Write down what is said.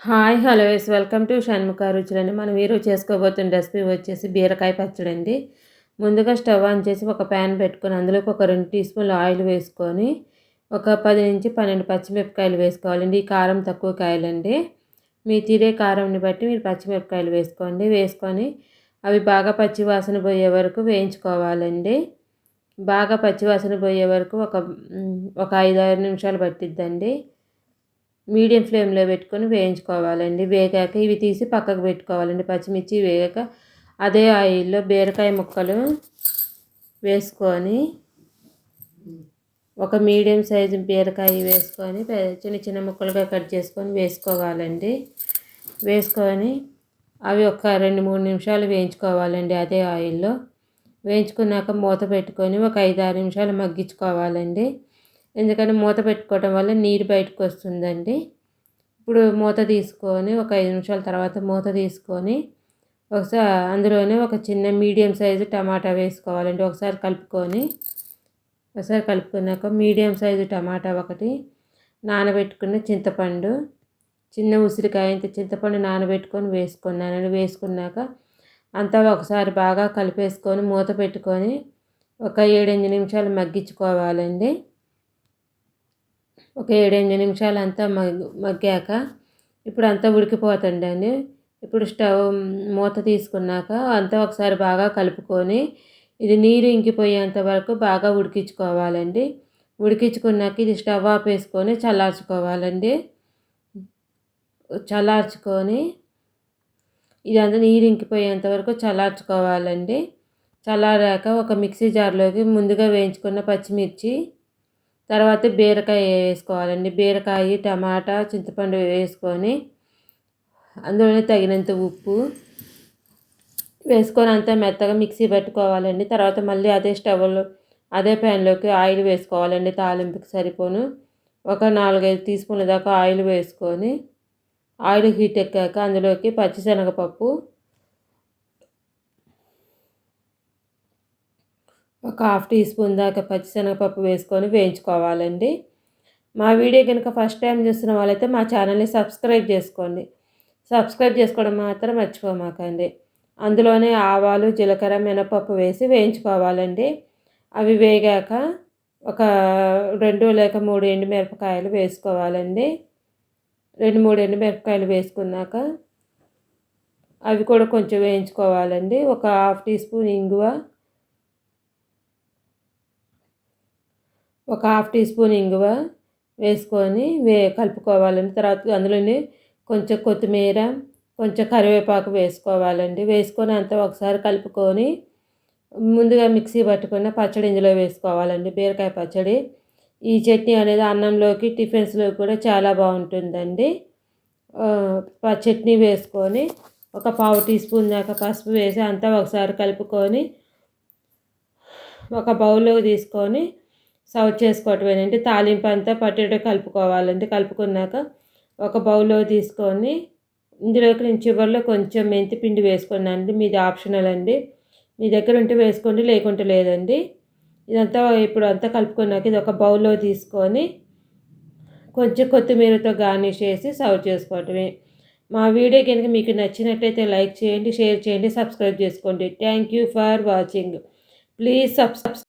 Hi hello yes welcome to Shanmukha అండి మనం ఈరోజు చేసుకోబోతున్న రెసిపీ వచ్చేసి బీరకాయ పచ్చడి అండి ముందుగా స్టవ్ ఆన్ చేసి ఒక ప్యాన్ పెట్టుకొని అందులోకి ఒక రెండు టీ స్పూన్లు ఆయిల్ వేసుకొని ఒక పది నుంచి పన్నెండు పచ్చిమిరపకాయలు వేసుకోవాలండి. ఈ కారం తక్కువ కాయలండి. మీ తినే కారంని బట్టి మీరు పచ్చిమిరపకాయలు వేసుకోండి. వేసుకొని అవి బాగా పచ్చివాసన పోయే వరకు వేయించుకోవాలండి. బాగా పచ్చివాసన పోయే వరకు ఒక ఒక ఐదు ఆరు నిమిషాలు పట్టిద్దండి. మీడియం ఫ్లేమ్లో పెట్టుకొని వేయించుకోవాలండి. వేగాక ఇవి తీసి పక్కకు పెట్టుకోవాలండి. పచ్చిమిర్చి వేగాక అదే ఆయిల్లో బీరకాయ ముక్కలు వేసుకొని ఒక మీడియం సైజు బీరకాయ వేసుకొని చిన్న చిన్న ముక్కలుగా కట్ చేసుకొని వేసుకోవాలండి. వేసుకొని అవి ఒక రెండు మూడు నిమిషాలు వేయించుకోవాలండి అదే ఆయిల్లో. వేయించుకున్నాక మూత పెట్టుకొని ఒక ఐదు ఆరు నిమిషాలు మగ్గించుకోవాలండి. ఎందుకంటే మూత పెట్టుకోవడం వల్ల నీరు బయటకు వస్తుందండి. ఇప్పుడు మూత తీసుకొని ఒక ఐదు నిమిషాల తర్వాత మూత తీసుకొని ఒకసారి అందులోనే ఒక చిన్న మీడియం సైజు టమాటా వేసుకోవాలండి. ఒకసారి కలుపుకొని ఒకసారి కలుపుకున్నాక మీడియం సైజు టమాటా ఒకటి నానబెట్టుకున్న చింతపండు చిన్న ఉసిరికాయ ఇంత చింతపండు నానబెట్టుకొని వేసుకున్నానండి. వేసుకున్నాక అంతా ఒకసారి బాగా కలిపేసుకొని మూత పెట్టుకొని ఒక ఏడెనిమిది నిమిషాలు మగ్గించుకోవాలండి. ఒక ఏడెనిమిది నిమిషాలు అంతా మగ్గాక ఇప్పుడు అంతా ఉడికిపోతుందండి. ఇప్పుడు స్టవ్ మూత తీసుకున్నాక అంతా ఒకసారి బాగా కలుపుకొని ఇది నీరు ఇంకిపోయేంత వరకు బాగా ఉడికించుకోవాలండి. ఉడికించుకున్నాక ఇది స్టవ్ ఆఫ్ వేసుకొని చల్లార్చుకోవాలండి. చల్లార్చుకొని ఇదంతా నీరు ఇంకిపోయేంత వరకు చల్లార్చుకోవాలండి. చల్లారాక ఒక మిక్సీ జార్లోకి ముందుగా వేయించుకున్న పచ్చిమిర్చి తర్వాత బీరకాయ వేసుకోవాలండి. బీరకాయ టమాటా చింతపండు వేసుకొని అందులోనే తగినంత ఉప్పు వేసుకొని అంతా మెత్తగా మిక్సీ పెట్టుకోవాలండి. తర్వాత మళ్ళీ అదే స్టవ్లో అదే ప్యాన్లోకి ఆయిల్ వేసుకోవాలండి. తాలింపుకి సరిపోను. ఒక నాలుగైదు టీ స్పూన్ల దాకా ఆయిల్ వేసుకొని ఆయిల్ హీట్ ఎక్కాక అందులోకి పచ్చిశనగపప్పు ఒక హాఫ్ టీ స్పూన్ దాకా పచ్చిశనగపప్పు వేసుకొని వేయించుకోవాలండి. మా వీడియో కనుక ఫస్ట్ టైం చూస్తున్న వాళ్ళైతే మా ఛానల్ని సబ్స్క్రైబ్ చేసుకోండి. సబ్స్క్రైబ్ చేసుకోవడం మాత్రం మర్చిపోమాకండి. అందులోనే ఆవాలు జీలకర్ర మినపప్పు వేసి వేయించుకోవాలండి. అవి వేగాక ఒక రెండు లేక మూడు ఎండుమిరపకాయలు వేసుకోవాలండి. రెండు మూడు ఎండుమిరపకాయలు వేసుకున్నాక అవి కూడా కొంచెం వేయించుకోవాలండి. ఒక హాఫ్ టీ స్పూన్ ఇంగువ ఒక హాఫ్ టీ స్పూన్ ఇంగువ వేసుకొని వే కలుపుకోవాలండి. తర్వాత అందులోనే కొంచెం కొత్తిమీర కొంచెం కరివేపాకు వేసుకోవాలండి. వేసుకొని అంతా ఒకసారి కలుపుకొని ముందుగా మిక్సీ పట్టుకున్న పచ్చడి ఇందులో వేసుకోవాలండి. బీరకాయ పచ్చడి. ఈ చట్నీ అనేది అన్నంలోకి టిఫిన్స్లో కూడా చాలా బాగుంటుందండి. చట్నీ వేసుకొని ఒక పావు టీ స్పూన్ దాకా పసుపు వేసి అంతా ఒకసారి కలుపుకొని ఒక బౌల్లోకి తీసుకొని సర్వ్ చేసుకోవటమేనండి తాలింపు అంతా పొటాటో కలుపుకోవాలండి కలుపుకున్నాక ఒక బౌల్లో తీసుకొని ఇందులోకి నేను చివరిలో కొంచెం మెంతి పిండి వేసుకున్నానండి. మీది ఆప్షనల్ అండి. మీ దగ్గర ఉంటే వేసుకోండి లేకుంటే లేదండి. ఇదంతా ఇప్పుడు అంతా కలుపుకున్నాక ఇది ఒక బౌల్లో తీసుకొని కొంచెం కొత్తిమీరతో గార్నిష్ చేసి సర్వ్ చేసుకోవటమే. మా వీడియో కనుక మీకు నచ్చినట్లయితే లైక్ చేయండి షేర్ చేయండి సబ్స్క్రైబ్ చేసుకోండి. Thank you for watching. Please subscribe